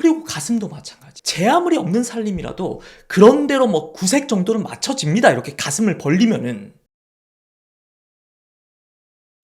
그리고 가슴도 마찬가지. 제 아무리 없는 살림이라도 그런대로 뭐 구색 정도는 맞춰집니다. 이렇게 가슴을 벌리면은.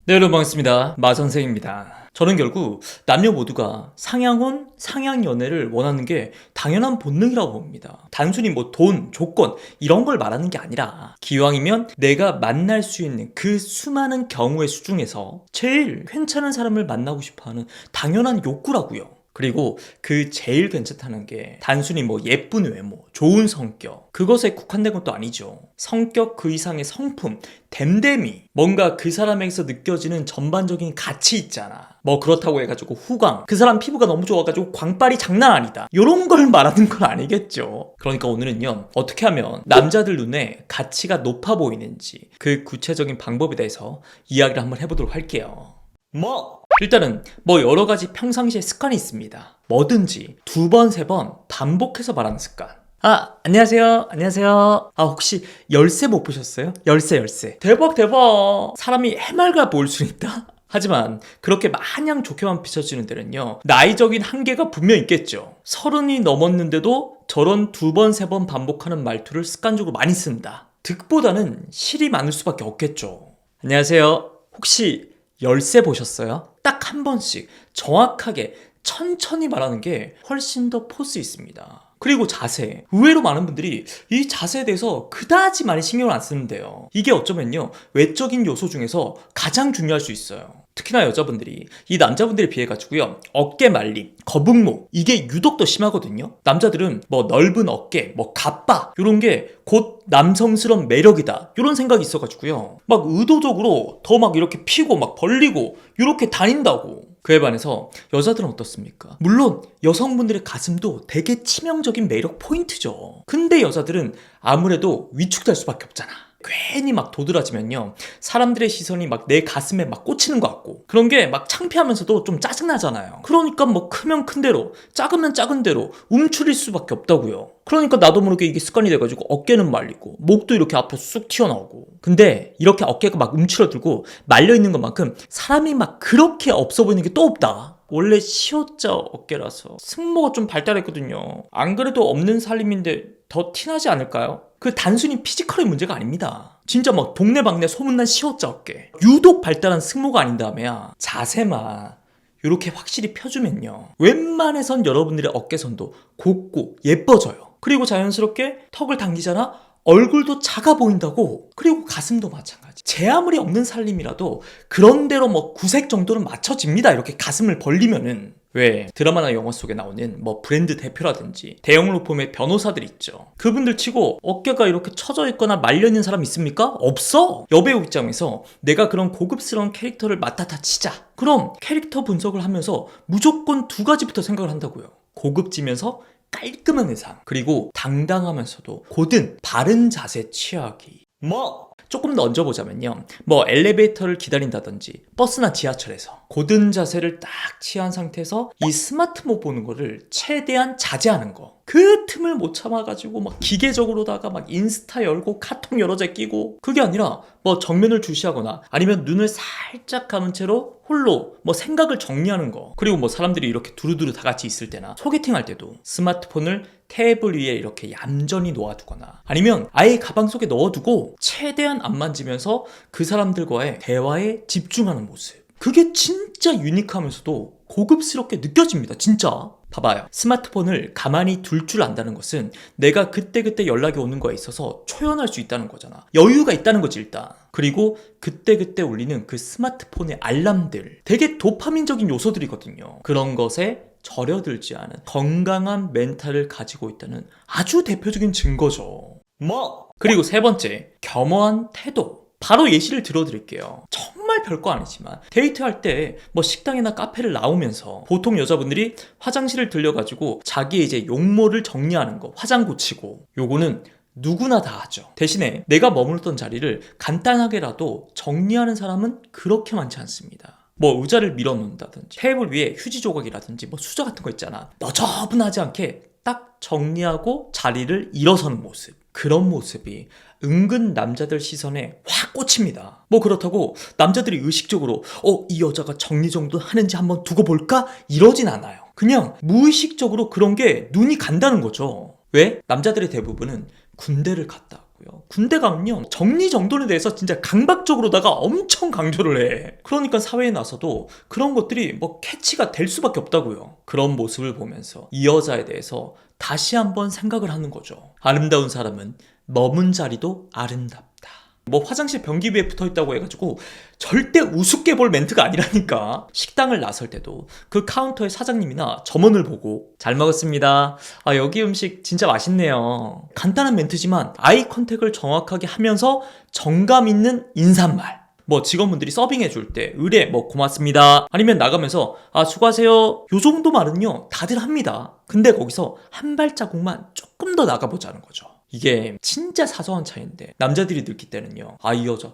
네, 여러분 반갑습니다. 마선생입니다. 저는 결국 남녀 모두가 상향혼, 상향연애를 원하는 게 당연한 본능이라고 봅니다. 단순히 뭐 돈, 조건 이런 걸 말하는 게 아니라 기왕이면 내가 만날 수 있는 그 수많은 경우의 수 중에서 제일 괜찮은 사람을 만나고 싶어 하는 당연한 욕구라고요. 그리고 그 제일 괜찮다는 게 단순히 뭐 예쁜 외모, 좋은 성격 그것에 국한된 것도 아니죠. 성격 그 이상의 성품, 댐댐이 뭔가 그 사람에게서 느껴지는 전반적인 가치 있잖아. 뭐 그렇다고 해가지고 후광 그 사람 피부가 너무 좋아가지고 광빨이 장난 아니다. 요런 걸 말하는 건 아니겠죠. 그러니까 오늘은요 어떻게 하면 남자들 눈에 가치가 높아 보이는지 그 구체적인 방법에 대해서 이야기를 한번 해보도록 할게요. 뭐 일단은 뭐 여러 가지 평상시에 습관이 있습니다. 뭐든지 두 번, 세 번 반복해서 말하는 습관. 아, 안녕하세요. 안녕하세요. 아, 혹시 열쇠 못 보셨어요? 열쇠, 열쇠. 대박, 대박. 사람이 해맑아 보일 수 있다? 하지만 그렇게 마냥 좋게만 비춰지는 데는요 나이적인 한계가 분명 있겠죠 서른이 넘었는데도 저런 두 번 세 번 반복하는 말투를 습관적으로 많이 쓴다 득보다는 실이 많을 수밖에 없겠죠 안녕하세요 혹시 열쇠 보셨어요? 딱 한 번씩 정확하게 천천히 말하는 게 훨씬 더 포스 있습니다. 그리고 자세. 의외로 많은 분들이 이 자세에 대해서 그다지 많이 신경을 안 쓰는데요. 이게 어쩌면요. 외적인 요소 중에서 가장 중요할 수 있어요. 특히나 여자분들이 이 남자분들에 비해 가지고요. 어깨 말림, 거북목 이게 유독 더 심하거든요. 남자들은 뭐 넓은 어깨, 뭐 가빠 이런 게 곧 남성스러운 매력이다. 이런 생각이 있어 가지고요. 막 의도적으로 더 막 이렇게 피고 막 벌리고 이렇게 다닌다고. 그에 반해서 여자들은 어떻습니까? 물론 여성분들의 가슴도 되게 치명적인 매력 포인트죠. 근데 여자들은 아무래도 위축될 수밖에 없잖아. 괜히 막 도드라지면요. 사람들의 시선이 막 내 가슴에 막 꽂히는 것 같고 그런 게 막 창피하면서도 좀 짜증나잖아요. 그러니까 뭐 크면 큰 대로 작으면 작은 대로 움츠릴 수밖에 없다고요. 그러니까 나도 모르게 이게 습관이 돼가지고 어깨는 말리고 목도 이렇게 앞으로 쑥 튀어나오고 근데 이렇게 어깨가 막 움츠러들고 말려있는 것만큼 사람이 막 그렇게 없어 보이는 게 또 없다. 원래 시옷자 어깨라서 승모가 좀 발달했거든요. 안 그래도 없는 살림인데 더 티나지 않을까요? 그 단순히 피지컬의 문제가 아닙니다. 진짜 막 동네방네 소문난 시옷자 어깨. 유독 발달한 승모가 아닌 다음에야 자세만 이렇게 확실히 펴주면요. 웬만해선 여러분들의 어깨선도 곱고 예뻐져요. 그리고 자연스럽게 턱을 당기잖아? 얼굴도 작아 보인다고. 그리고 가슴도 마찬가지. 제 아무리 없는 살림이라도 그런대로 뭐 구색 정도는 맞춰집니다. 이렇게 가슴을 벌리면은. 왜 드라마나 영화 속에 나오는 뭐 브랜드 대표라든지 대형 로펌의 변호사들 있죠. 그분들 치고 어깨가 이렇게 처져 있거나 말려 있는 사람 있습니까? 없어. 여배우 입장에서 내가 그런 고급스러운 캐릭터를 맡아다 치자. 그럼 캐릭터 분석을 하면서 무조건 두 가지부터 생각을 한다고요. 고급지면서 깔끔한 의상 그리고 당당하면서도 곧은 바른 자세 취하기 뭐? 조금 더 얹어보자면요. 뭐 엘리베이터를 기다린다든지 버스나 지하철에서 곧은 자세를 딱 취한 상태에서 이 스마트폰 보는 거를 최대한 자제하는 거. 그 틈을 못 참아가지고 막 기계적으로다가 막 인스타 열고 카톡 여러 개 끼고 그게 아니라 뭐 정면을 주시하거나 아니면 눈을 살짝 감은 채로 홀로 뭐 생각을 정리하는 거. 그리고 뭐 사람들이 이렇게 두루두루 다 같이 있을 때나 소개팅 할 때도 스마트폰을 테이블 위에 이렇게 얌전히 놓아두거나 아니면 아예 가방 속에 넣어두고 최대한 안 만지면서 그 사람들과의 대화에 집중하는 모습. 그게 진짜 유니크하면서도 고급스럽게 느껴집니다 진짜. 봐봐요. 스마트폰을 가만히 둘 줄 안다는 것은 내가 그때그때 연락이 오는 거에 있어서 초연할 수 있다는 거잖아. 여유가 있다는 거지 일단. 그리고 그때그때 울리는 그 스마트폰의 알람들. 되게 도파민적인 요소들이거든요. 그런 것에 절여들지 않은 건강한 멘탈을 가지고 있다는 아주 대표적인 증거죠 뭐 그리고 세 번째 겸허한 태도 바로 예시를 들어드릴게요. 정말 별거 아니지만 데이트할 때 뭐 식당이나 카페를 나오면서 보통 여자분들이 화장실을 들려가지고 자기 이제 용모를 정리하는 거 화장 고치고 요거는 누구나 다 하죠. 대신에 내가 머물던 자리를 간단하게라도 정리하는 사람은 그렇게 많지 않습니다. 뭐 의자를 밀어놓는다든지 테이블 위에 휴지 조각이라든지 뭐 수저 같은 거 있잖아. 너저분하지 않게 딱 정리하고 자리를 일어서는 모습. 그런 모습이 은근 남자들 시선에 확 꽂힙니다. 뭐 그렇다고 남자들이 의식적으로 어, 이 여자가 정리정돈 하는지 한번 두고 볼까? 이러진 않아요. 그냥 무의식적으로 그런 게 눈이 간다는 거죠. 왜? 남자들의 대부분은 군대를 갔다 왔고요. 군대 가면요. 정리정돈에 대해서 진짜 강박적으로다가 엄청 강조를 해. 그러니까 사회에 나서도 그런 것들이 뭐 캐치가 될 수밖에 없다고요. 그런 모습을 보면서 이 여자에 대해서 다시 한번 생각을 하는 거죠. 아름다운 사람은 머문 자리도 아름답다. 뭐 화장실 변기 위에 붙어 있다고 해가지고 절대 우습게 볼 멘트가 아니라니까. 식당을 나설 때도 그 카운터의 사장님이나 점원을 보고 잘 먹었습니다. 아 여기 음식 진짜 맛있네요. 간단한 멘트지만 아이 컨택을 정확하게 하면서 정감 있는 인사말. 뭐 직원분들이 서빙해 줄 때 의뢰 뭐 고맙습니다. 아니면 나가면서 아 수고하세요. 요 정도 말은요 다들 합니다. 근데 거기서 한 발자국만 조금 더 나가보자는 거죠 이게 진짜 사소한 차이인데 남자들이 느낄 때는요. 아 이 여자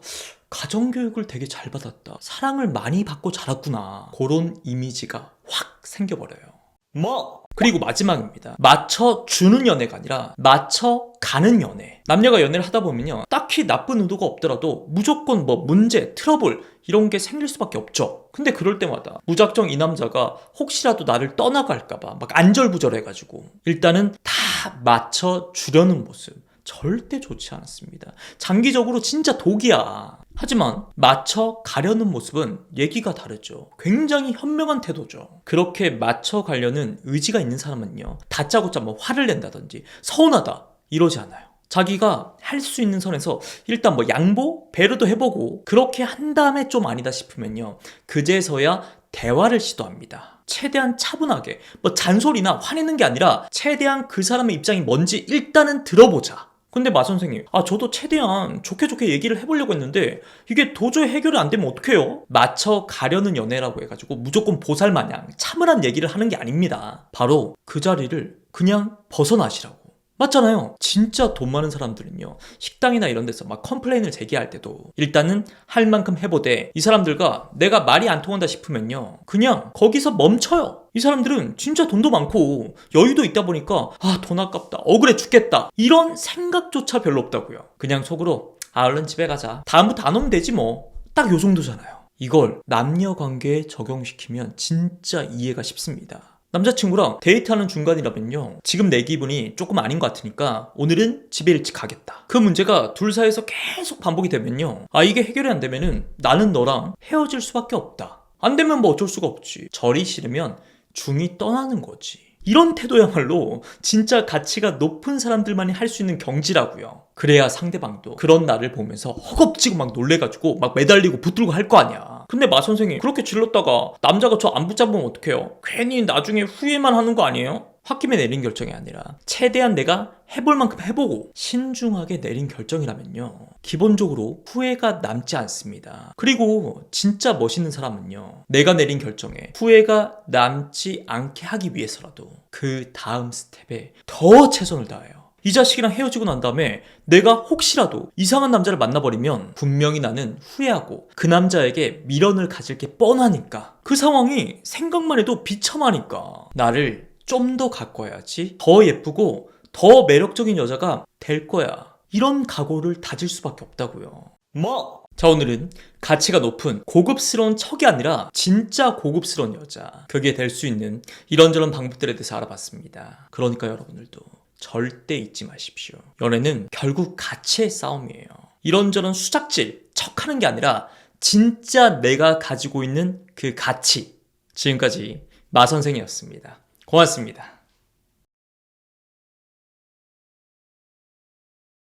가정교육을 되게 잘 받았다. 사랑을 많이 받고 자랐구나. 그런 이미지가 확 생겨버려요 뭐? 그리고 마지막입니다. 맞춰 주는 연애가 아니라 맞춰 가는 연애. 남녀가 연애를 하다 보면요. 딱히 나쁜 의도가 없더라도 무조건 뭐 문제, 트러블 이런 게 생길 수밖에 없죠. 근데 그럴 때마다 무작정 이 남자가 혹시라도 나를 떠나갈까봐 막 안절부절해가지고 일단은 다 맞춰 주려는 모습. 절대 좋지 않았습니다. 장기적으로 진짜 독이야. 하지만 맞춰 가려는 모습은 얘기가 다르죠. 굉장히 현명한 태도죠. 그렇게 맞춰 가려는 의지가 있는 사람은요. 다짜고짜 뭐 화를 낸다든지 서운하다 이러지 않아요. 자기가 할 수 있는 선에서 일단 뭐 양보, 배려도 해보고 그렇게 한 다음에 좀 아니다 싶으면요. 그제서야 대화를 시도합니다. 최대한 차분하게 뭐 잔소리나 화내는 게 아니라 최대한 그 사람의 입장이 뭔지 일단은 들어보자. 근데 마 선생님, 아 저도 최대한 좋게 좋게 얘기를 해보려고 했는데 이게 도저히 해결이 안 되면 어떡해요? 맞춰 가려는 연애라고 해가지고 무조건 보살 마냥 참을한 얘기를 하는 게 아닙니다. 바로 그 자리를 그냥 벗어나시라고. 맞잖아요. 진짜 돈 많은 사람들은요. 식당이나 이런 데서 막 컴플레인을 제기할 때도 일단은 할 만큼 해보되 이 사람들과 내가 말이 안 통한다 싶으면요. 그냥 거기서 멈춰요. 이 사람들은 진짜 돈도 많고 여유도 있다 보니까 아 돈 아깝다 억울해 죽겠다 이런 생각조차 별로 없다고요. 그냥 속으로 아 얼른 집에 가자. 다음부터 안 오면 되지 뭐. 딱 요 정도잖아요. 이걸 남녀 관계에 적용시키면 진짜 이해가 쉽습니다. 남자친구랑 데이트하는 중간이라면요. 지금 내 기분이 조금 아닌 것 같으니까 오늘은 집에 일찍 가겠다. 그 문제가 둘 사이에서 계속 반복이 되면요. 아, 이게 해결이 안 되면은 나는 너랑 헤어질 수밖에 없다. 안 되면 뭐 어쩔 수가 없지. 절이 싫으면 중이 떠나는 거지. 이런 태도야말로 진짜 가치가 높은 사람들만이 할 수 있는 경지라고요. 그래야 상대방도 그런 나를 보면서 허겁지겁 막 놀래가지고 막 매달리고 붙들고 할 거 아니야. 근데 마 선생님 그렇게 질렀다가 남자가 저 안 붙잡으면 어떡해요? 괜히 나중에 후회만 하는 거 아니에요? 홧김에 내린 결정이 아니라 최대한 내가 해볼 만큼 해보고 신중하게 내린 결정이라면요. 기본적으로 후회가 남지 않습니다. 그리고 진짜 멋있는 사람은요. 내가 내린 결정에 후회가 남지 않게 하기 위해서라도 그 다음 스텝에 더 최선을 다해요. 이 자식이랑 헤어지고 난 다음에 내가 혹시라도 이상한 남자를 만나버리면 분명히 나는 후회하고 그 남자에게 미련을 가질 게 뻔하니까. 그 상황이 생각만 해도 비참하니까. 나를 좀 더 가꿔야지. 더 예쁘고 더 매력적인 여자가 될 거야. 이런 각오를 다질 수밖에 없다고요. 뭐? 자 오늘은 가치가 높은 고급스러운 척이 아니라 진짜 고급스러운 여자. 그게 될 수 있는 이런저런 방법들에 대해서 알아봤습니다. 그러니까 여러분들도 절대 잊지 마십시오. 연애는 결국 가치의 싸움이에요. 이런저런 수작질 척하는 게 아니라 진짜 내가 가지고 있는 그 가치. 지금까지 마 선생이었습니다. 고맙습니다